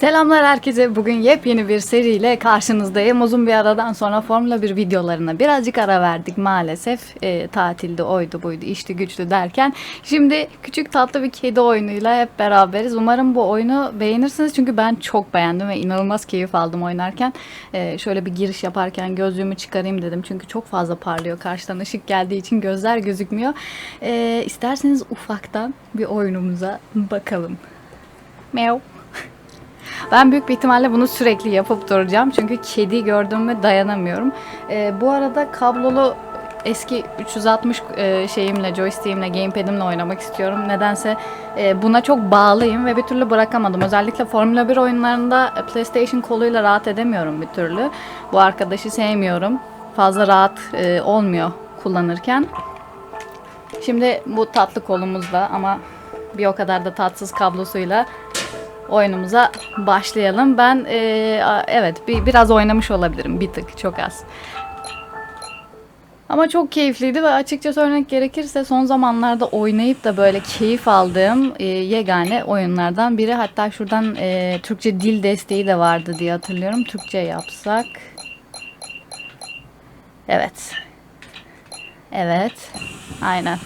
Selamlar herkese. Bugün yepyeni bir seriyle karşınızdayım. Uzun bir aradan sonra Formula 1 videolarına birazcık ara verdik maalesef. E, tatilde oydu buydu işti güçlü derken. Şimdi küçük tatlı bir kedi oyunuyla hep beraberiz. Umarım bu oyunu beğenirsiniz. Çünkü ben çok beğendim ve inanılmaz keyif aldım oynarken. E, şöyle bir giriş yaparken gözlüğümü çıkarayım dedim. Çünkü çok fazla parlıyor. Karşıdan ışık geldiği için gözler gözükmüyor. E, isterseniz ufaktan bir oyunumuza bakalım. Meow. Ben büyük bir ihtimalle bunu sürekli yapıp duracağım. Çünkü kedi gördüğümü dayanamıyorum. Ee, bu arada kablolu eski 360 e, şeyimle, joystick'imle, gamepad'imle oynamak istiyorum. Nedense e, buna çok bağlıyım ve bir türlü bırakamadım. Özellikle Formula 1 oyunlarında PlayStation koluyla rahat edemiyorum bir türlü. Bu arkadaşı sevmiyorum. Fazla rahat e, olmuyor kullanırken. Şimdi bu tatlı kolumuzda ama bir o kadar da tatsız kablosuyla oyunumuza başlayalım. Ben a- evet bir, biraz oynamış olabilirim bir tık çok az. Ama çok keyifliydi ve açıkça söylemek gerekirse son zamanlarda oynayıp da böyle keyif aldığım e, yegane oyunlardan biri. Hatta şuradan e, Türkçe dil desteği de vardı diye hatırlıyorum. Türkçe yapsak. Evet. Evet. Aynen.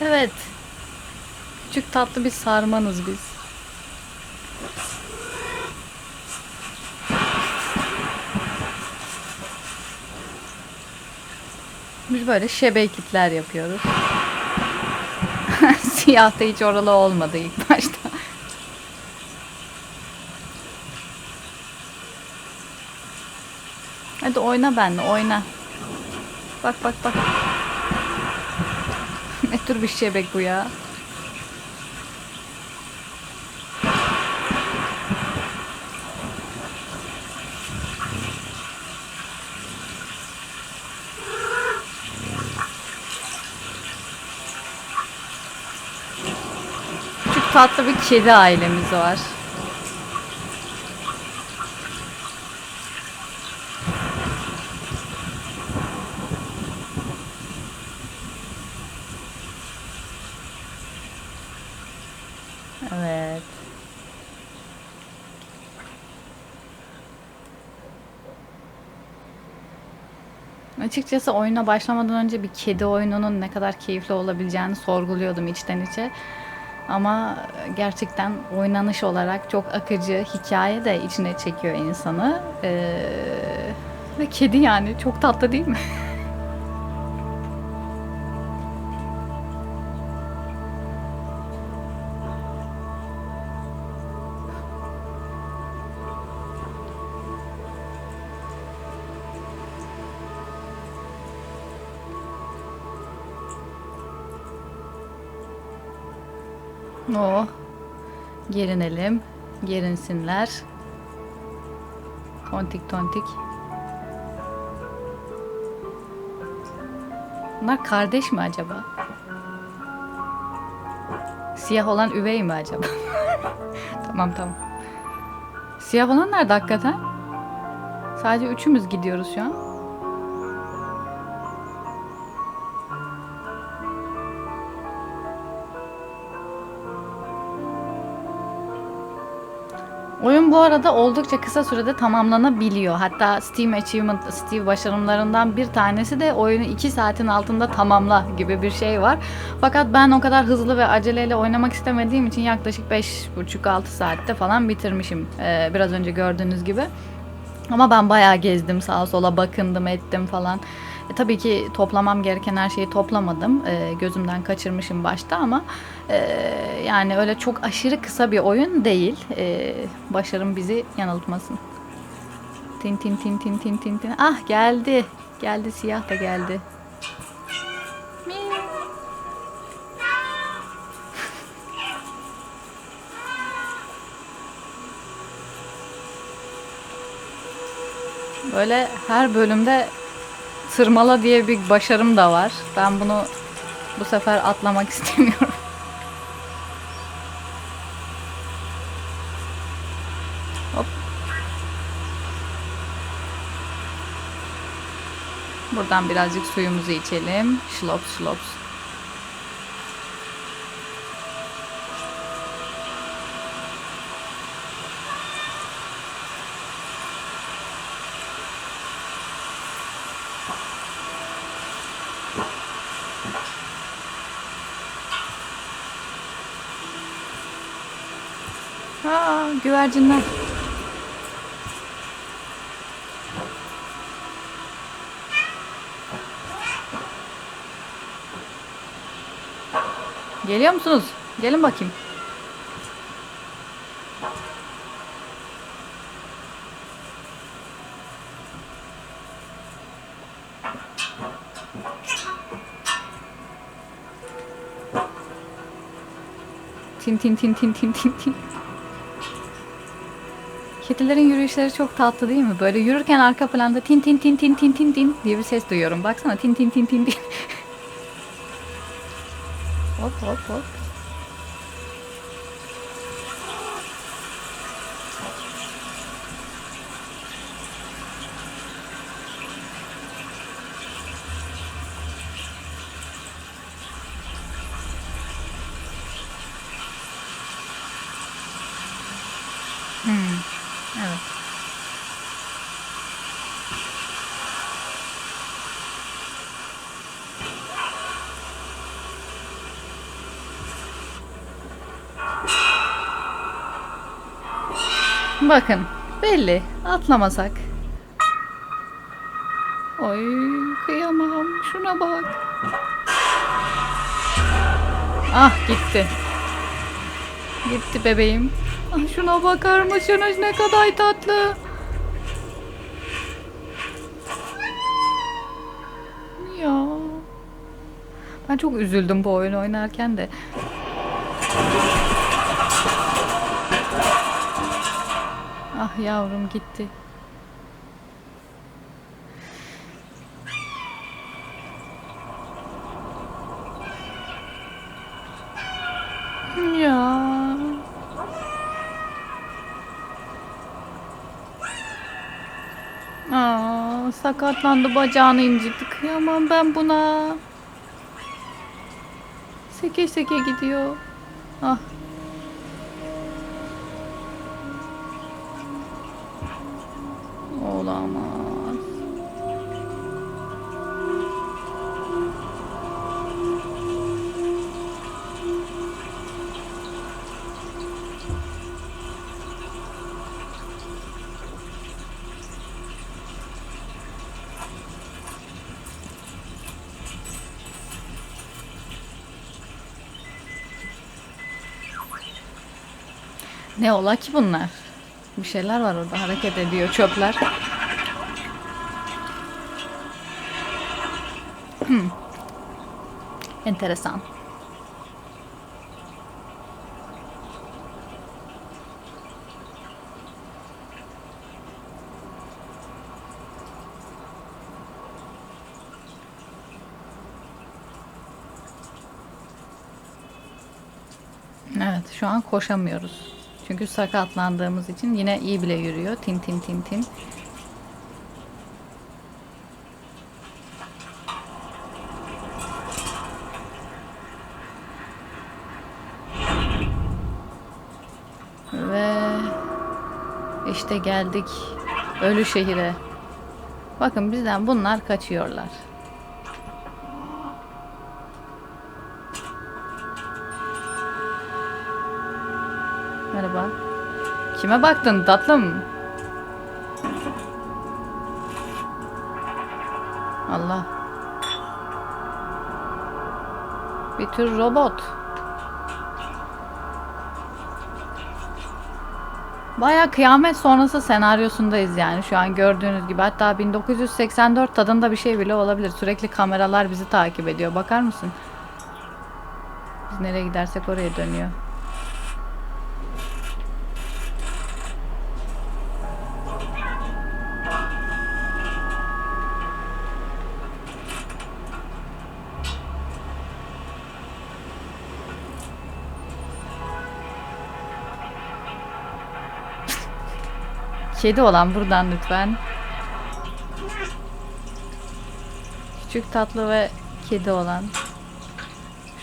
Evet. Tatlı bir sarmanız biz. Biz böyle şebeklikler yapıyoruz. Siyah da hiç oralı olmadı ilk başta. Hadi oyna benimle oyna. Bak bak bak. ne tür bir şebek bu ya? Tatlı bir kedi ailemiz var. Evet. Açıkçası oyuna başlamadan önce bir kedi oyununun ne kadar keyifli olabileceğini sorguluyordum içten içe. Ama gerçekten oynanış olarak çok akıcı, hikaye de içine çekiyor insanı. Ee, ve kedi yani çok tatlı değil mi? Oh. Gerinelim. Gerinsinler. Tontik tontik. Bunlar kardeş mi acaba? Siyah olan üvey mi acaba? tamam tamam. Siyah olan nerede hakikaten? Sadece üçümüz gidiyoruz şu an. Bu arada oldukça kısa sürede tamamlanabiliyor. Hatta Steam Achievement, Steam başarımlarından bir tanesi de oyunu 2 saatin altında tamamla gibi bir şey var. Fakat ben o kadar hızlı ve aceleyle oynamak istemediğim için yaklaşık 5,5-6 saatte falan bitirmişim. Ee, biraz önce gördüğünüz gibi. Ama ben bayağı gezdim sağa sola bakındım ettim falan. E, tabii ki toplamam gereken her şeyi toplamadım. E, gözümden kaçırmışım başta ama e, yani öyle çok aşırı kısa bir oyun değil. E, başarım bizi yanıltmasın. Tin tin tin tin tin tin tin. Ah geldi. Geldi siyah da geldi. Böyle her bölümde tırmala diye bir başarım da var. Ben bunu bu sefer atlamak istemiyorum. Hop. Buradan birazcık suyumuzu içelim. Şlops şlops. Aa, güvercinler. Geliyor musunuz? Gelin bakayım. Tin tin tin tin tin tin tin. Kedilerin yürüyüşleri çok tatlı değil mi? Böyle yürürken arka planda tin tin tin tin tin tin tin diye bir ses duyuyorum. Baksana tin tin tin tin tin. hop hop hop. Hmm, evet. Bakın belli atlamasak. Oy kıyamam şuna bak. Ah gitti. Gitti bebeğim. Ah, şuna bakar mısınız ne kadar tatlı. Ya. Ben çok üzüldüm bu oyunu oynarken de. Ah yavrum gitti. Ya. Aa, sakatlandı bacağını incitti. Kıyamam ben buna. Seke seke gidiyor. Ah. Olamaz. Ne ola ki bunlar? Bir şeyler var orada hareket ediyor çöpler. Enteresan. Evet, şu an koşamıyoruz. Çünkü sakatlandığımız için yine iyi bile yürüyor. Tin tin tin tin. Ve işte geldik ölü şehire. Bakın bizden bunlar kaçıyorlar. Merhaba. Kime baktın tatlım? Allah. Bir tür robot. Baya kıyamet sonrası senaryosundayız yani şu an gördüğünüz gibi. Hatta 1984 tadında bir şey bile olabilir. Sürekli kameralar bizi takip ediyor. Bakar mısın? Biz nereye gidersek oraya dönüyor. Kedi olan buradan lütfen. Küçük tatlı ve kedi olan.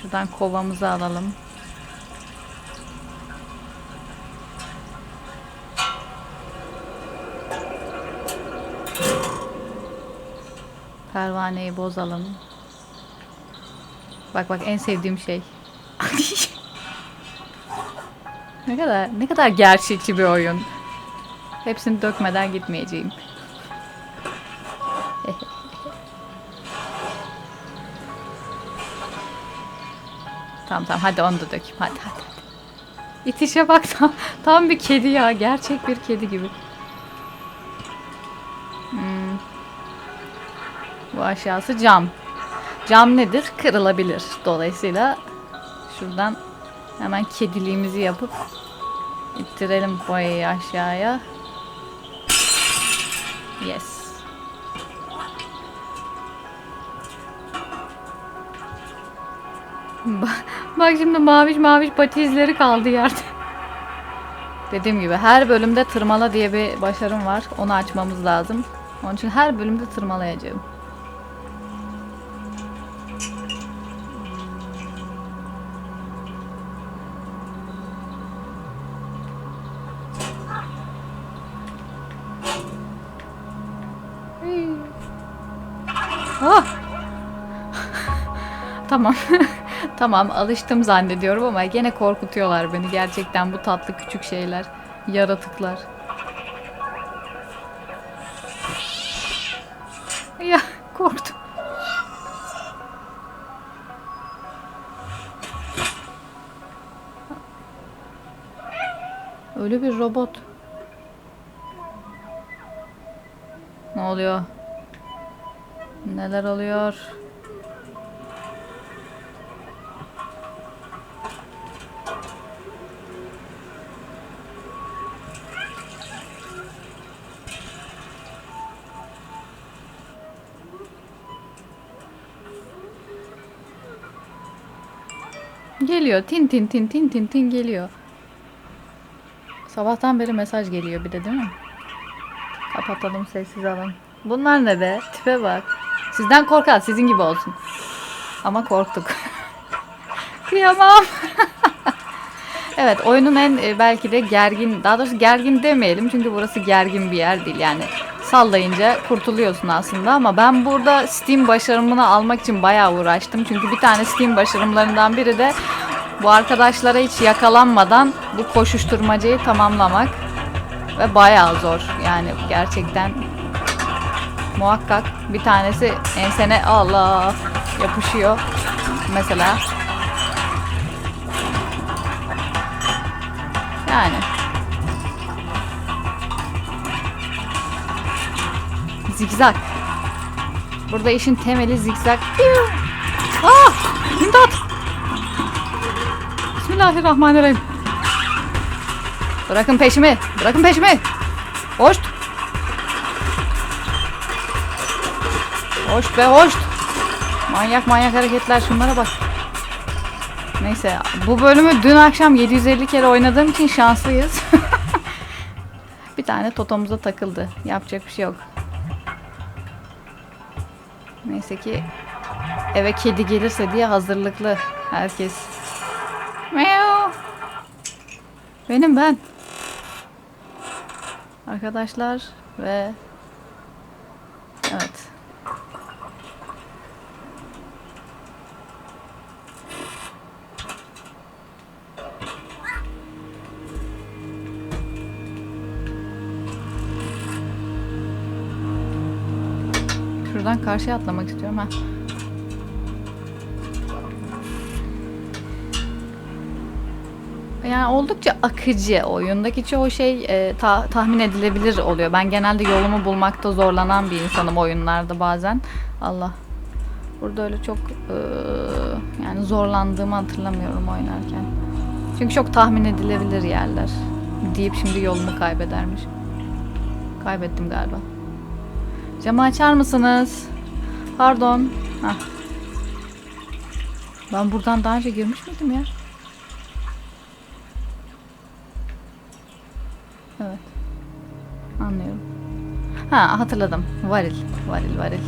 Şuradan kovamızı alalım. Pervaneyi bozalım. Bak bak en sevdiğim şey. ne kadar ne kadar gerçekçi bir oyun. Hepsini dökmeden gitmeyeceğim. tamam tamam hadi onu da dökeyim hadi hadi. hadi. İtişe bak tam, tam bir kedi ya gerçek bir kedi gibi. Hmm. Bu aşağısı cam. Cam nedir? Kırılabilir. Dolayısıyla şuradan hemen kediliğimizi yapıp ittirelim boyayı aşağıya. Yes. Ba- Bak şimdi maviş maviş pati izleri kaldı yerde. Dediğim gibi her bölümde tırmala diye bir başarım var. Onu açmamız lazım. Onun için her bölümde tırmalayacağım. Tamam. tamam alıştım zannediyorum ama gene korkutuyorlar beni gerçekten bu tatlı küçük şeyler. Yaratıklar. Ya korktum. Öyle bir robot. Ne oluyor? Neler oluyor? Geliyor. Tin tin tin tin tin tin geliyor. Sabahtan beri mesaj geliyor bir de değil mi? Kapatalım sessiz alın. Bunlar ne be? Tipe bak. Sizden korkar sizin gibi olsun. Ama korktuk. Kıyamam. evet oyunun en e, belki de gergin daha doğrusu gergin demeyelim çünkü burası gergin bir yer değil yani sallayınca kurtuluyorsun aslında. Ama ben burada Steam başarımını almak için bayağı uğraştım. Çünkü bir tane Steam başarımlarından biri de bu arkadaşlara hiç yakalanmadan bu koşuşturmacayı tamamlamak. Ve bayağı zor. Yani gerçekten muhakkak bir tanesi ensene Allah yapışıyor. Mesela. Yani zigzag burada işin temeli zigzag ah imdat Bismillahirrahmanirrahim bırakın peşimi bırakın peşimi hoş Hoş be hoş. Manyak manyak hareketler şunlara bak. Neyse bu bölümü dün akşam 750 kere oynadığım için şanslıyız. bir tane totomuza takıldı. Yapacak bir şey yok. Neyse ki eve kedi gelirse diye hazırlıklı herkes. Meow. Benim ben. Arkadaşlar ve evet. Karşıya atlamak istiyorum ha. Yani oldukça akıcı. Oyundaki çoğu şey e, ta- tahmin edilebilir oluyor. Ben genelde yolumu bulmakta zorlanan bir insanım oyunlarda bazen. Allah. Burada öyle çok e, yani zorlandığımı hatırlamıyorum oynarken. Çünkü çok tahmin edilebilir yerler. Deyip şimdi yolumu kaybedermiş. Kaybettim galiba. Camı açar mısınız? Pardon. Hah. Ben buradan daha önce girmiş miydim ya? Evet. Anlıyorum. Ha hatırladım. Varil. Varil varil.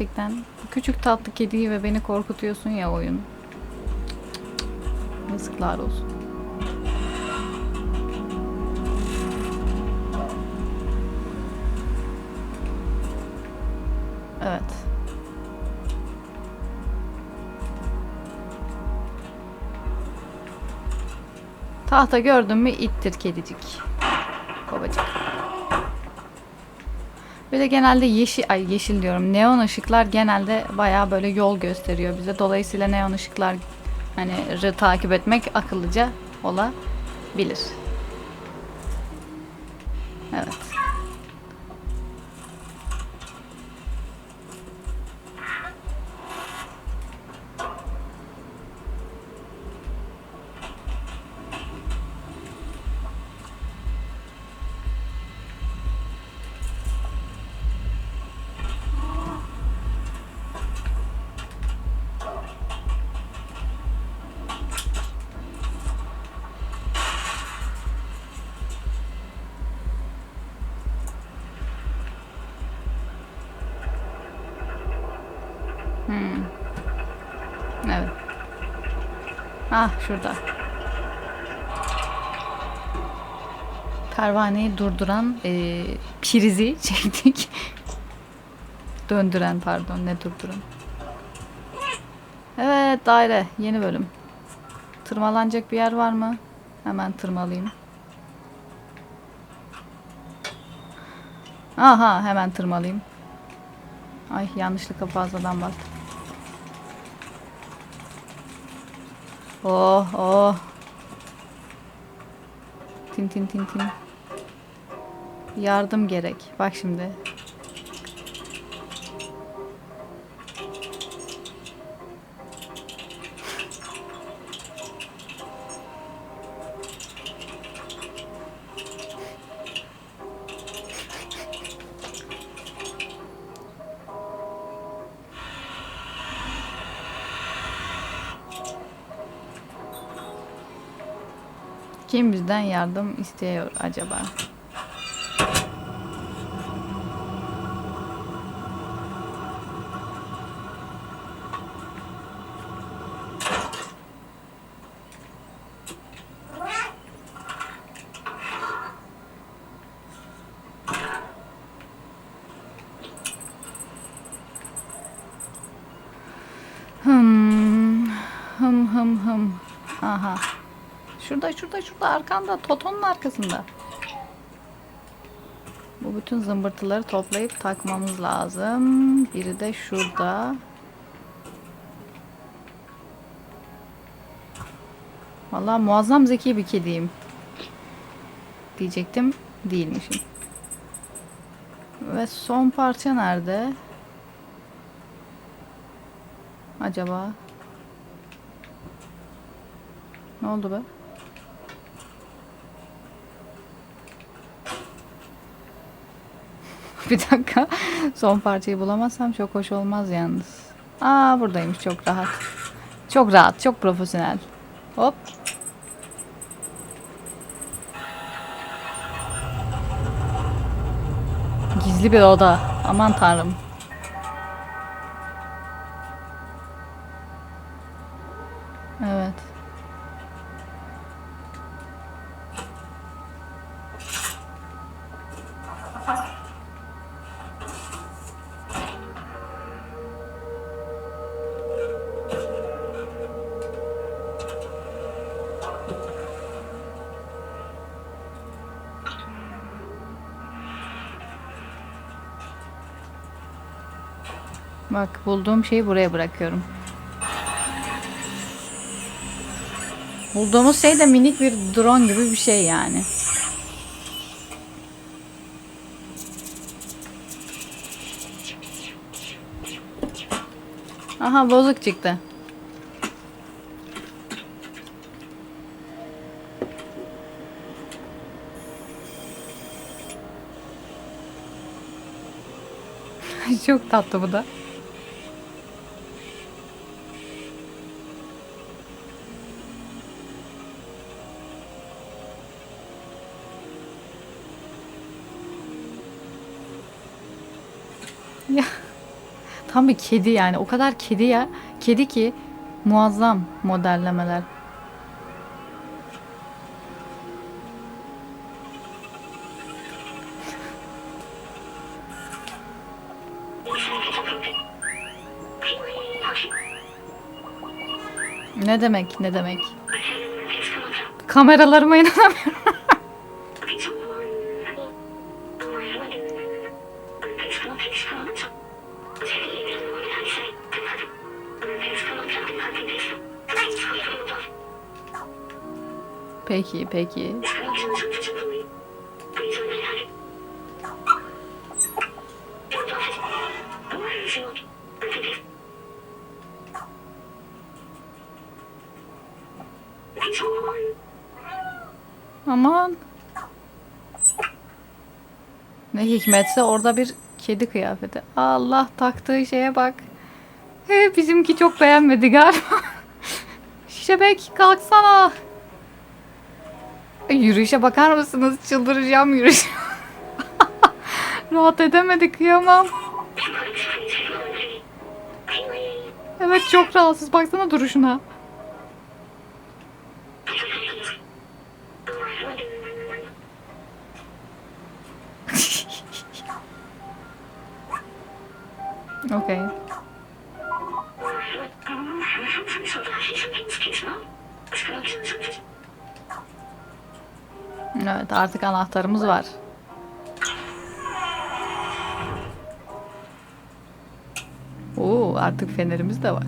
Gerçekten küçük tatlı kediyi ve beni korkutuyorsun ya oyun. Yazıklar olsun. Evet. Tahta gördün mü ittir kedicik. Babacık. De genelde yeşil, ay yeşil diyorum. Neon ışıklar genelde bayağı böyle yol gösteriyor bize. Dolayısıyla neon ışıklar hani rı takip etmek akıllıca olabilir. Ah şurada. Pervaneyi durduran e, prizi çektik. Döndüren pardon ne durduran. Evet daire yeni bölüm. Tırmalanacak bir yer var mı? Hemen tırmalayayım. Aha hemen tırmalayayım. Ay yanlışlıkla fazladan bastım. Oh oh. Tin tin tin tin. Yardım gerek. Bak şimdi. Kim bizden yardım istiyor acaba? Hım hım hım. Aha. Şurada şurada şurada arkanda Toton'un arkasında. Bu bütün zımbırtıları toplayıp takmamız lazım. Biri de şurada. Vallahi muazzam zeki bir kediyim. Diyecektim. Değilmişim. Ve son parça nerede? Acaba? Ne oldu be? Bir dakika. Son parçayı bulamazsam çok hoş olmaz yalnız. Aa buradaymış çok rahat. Çok rahat, çok profesyonel. Hop. Gizli bir oda. Aman tanrım. Bak bulduğum şeyi buraya bırakıyorum. Bulduğumuz şey de minik bir drone gibi bir şey yani. Aha bozuk çıktı. Çok tatlı bu da. Tam bir kedi yani. O kadar kedi ya. Kedi ki muazzam modellemeler. Ne demek? Ne demek? Kameralarıma inanamıyorum. Peki, peki. Aman. Ne hikmetse orada bir kedi kıyafeti. Allah taktığı şeye bak. He, bizimki çok beğenmedi galiba. Şebek kalksana. Yürüyüşe bakar mısınız? Çıldıracağım yürüyüş. Rahat edemedi kıyamam. Evet çok rahatsız. Baksana duruşuna. Okey. Evet artık anahtarımız var. Oo artık fenerimiz de var.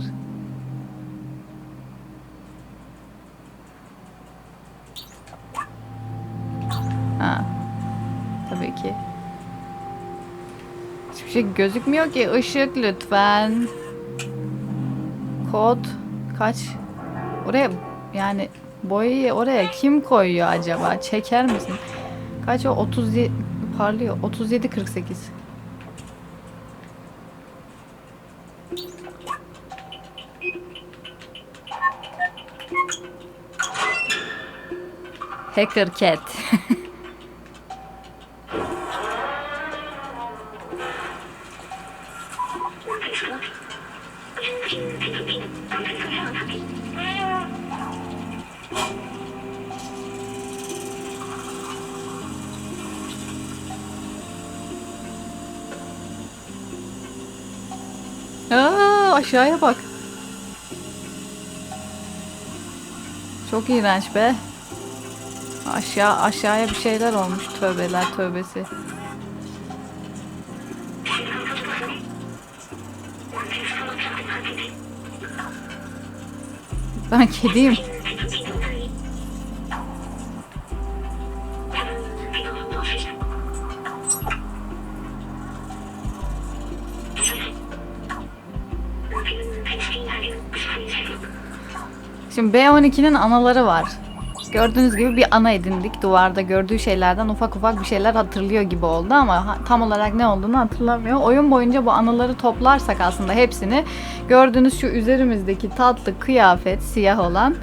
Ha. Tabii ki. Hiçbir şey gözükmüyor ki. Işık lütfen. Kod kaç? Oraya yani boyayı oraya kim koyuyor acaba? Çeker misin? Kaç o? 37 parlıyor. 37 48. Hacker Cat. aşağıya bak. Çok iğrenç be. Aşağı aşağıya bir şeyler olmuş. Tövbeler tövbesi. Ben kediyim. Şimdi B12'nin anaları var. Gördüğünüz gibi bir ana edindik. Duvarda gördüğü şeylerden ufak ufak bir şeyler hatırlıyor gibi oldu ama tam olarak ne olduğunu hatırlamıyor. Oyun boyunca bu anıları toplarsak aslında hepsini gördüğünüz şu üzerimizdeki tatlı kıyafet siyah olan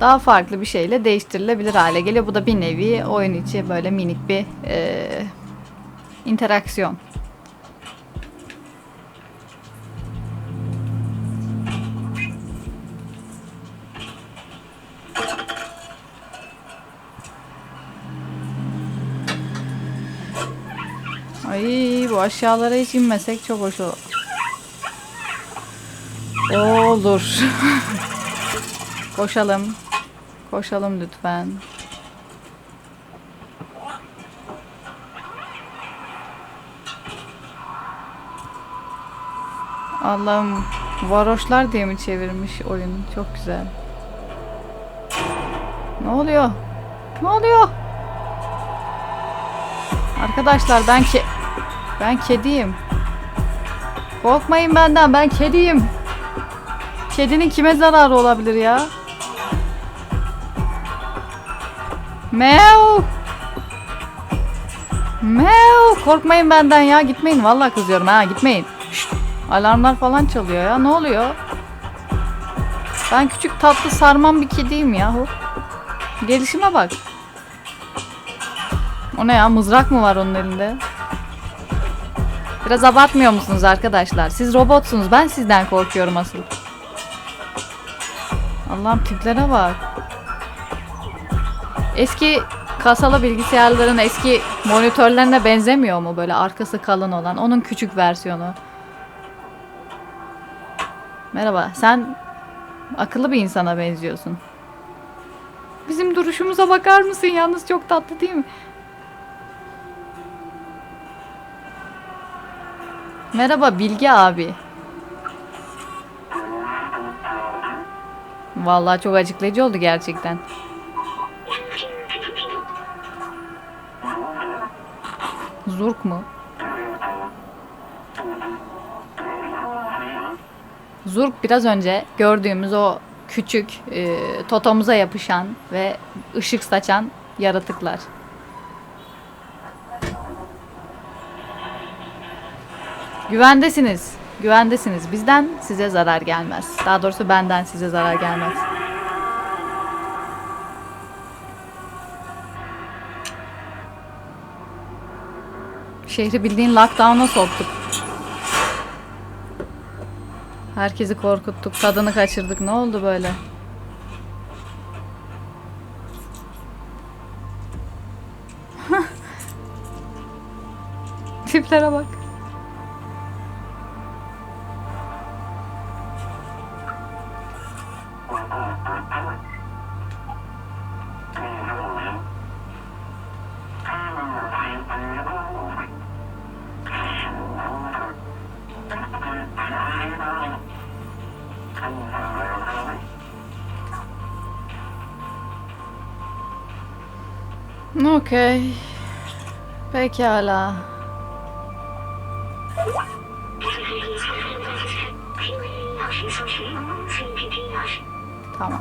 daha farklı bir şeyle değiştirilebilir hale geliyor. Bu da bir nevi oyun içi böyle minik bir eee, interaksiyon. Ay bu aşağılara hiç inmesek çok hoş olur. Olur. Koşalım. Koşalım lütfen. Allah'ım varoşlar diye mi çevirmiş oyun? Çok güzel. Ne oluyor? Ne oluyor? Arkadaşlar ben ke ben kediyim. Korkmayın benden ben kediyim. Kedinin kime zararı olabilir ya? Meow. Meow. Korkmayın benden ya. Gitmeyin. Vallahi kızıyorum ha. Gitmeyin. Alarmlar falan çalıyor ya. Ne oluyor? Ben küçük tatlı sarman bir kediyim yahu. Gelişime bak. O ne ya? Mızrak mı var onun elinde? Biraz abartmıyor musunuz arkadaşlar? Siz robotsunuz. Ben sizden korkuyorum asıl. Allah'ım tiplere bak. Eski kasalı bilgisayarların eski monitörlerine benzemiyor mu böyle arkası kalın olan? Onun küçük versiyonu. Merhaba. Sen akıllı bir insana benziyorsun. Bizim duruşumuza bakar mısın? Yalnız çok tatlı değil mi? Merhaba Bilge abi. Vallahi çok acıklayıcı oldu gerçekten. Zurk mu? Zurk biraz önce gördüğümüz o küçük e, totomuza yapışan ve ışık saçan yaratıklar. Güvendesiniz. Güvendesiniz. Bizden size zarar gelmez. Daha doğrusu benden size zarar gelmez. Şehri bildiğin lockdown'a soktuk. Herkesi korkuttuk, tadını kaçırdık. Ne oldu böyle? Tiplere bak. Okey. Pekala. Tamam.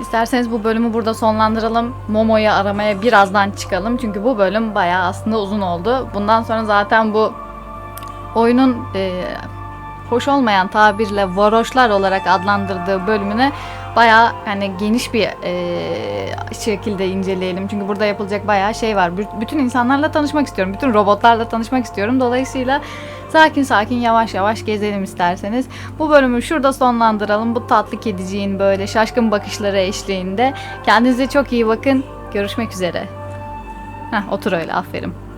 İsterseniz bu bölümü burada sonlandıralım. Momo'yu aramaya birazdan çıkalım. Çünkü bu bölüm bayağı aslında uzun oldu. Bundan sonra zaten bu oyunun e, hoş olmayan tabirle varoşlar olarak adlandırdığı bölümüne bayağı hani geniş bir e, şekilde inceleyelim. Çünkü burada yapılacak bayağı şey var. Bütün insanlarla tanışmak istiyorum. Bütün robotlarla tanışmak istiyorum. Dolayısıyla sakin sakin yavaş yavaş gezelim isterseniz. Bu bölümü şurada sonlandıralım. Bu tatlı kediciğin böyle şaşkın bakışları eşliğinde. Kendinize çok iyi bakın. Görüşmek üzere. Heh, otur öyle aferin.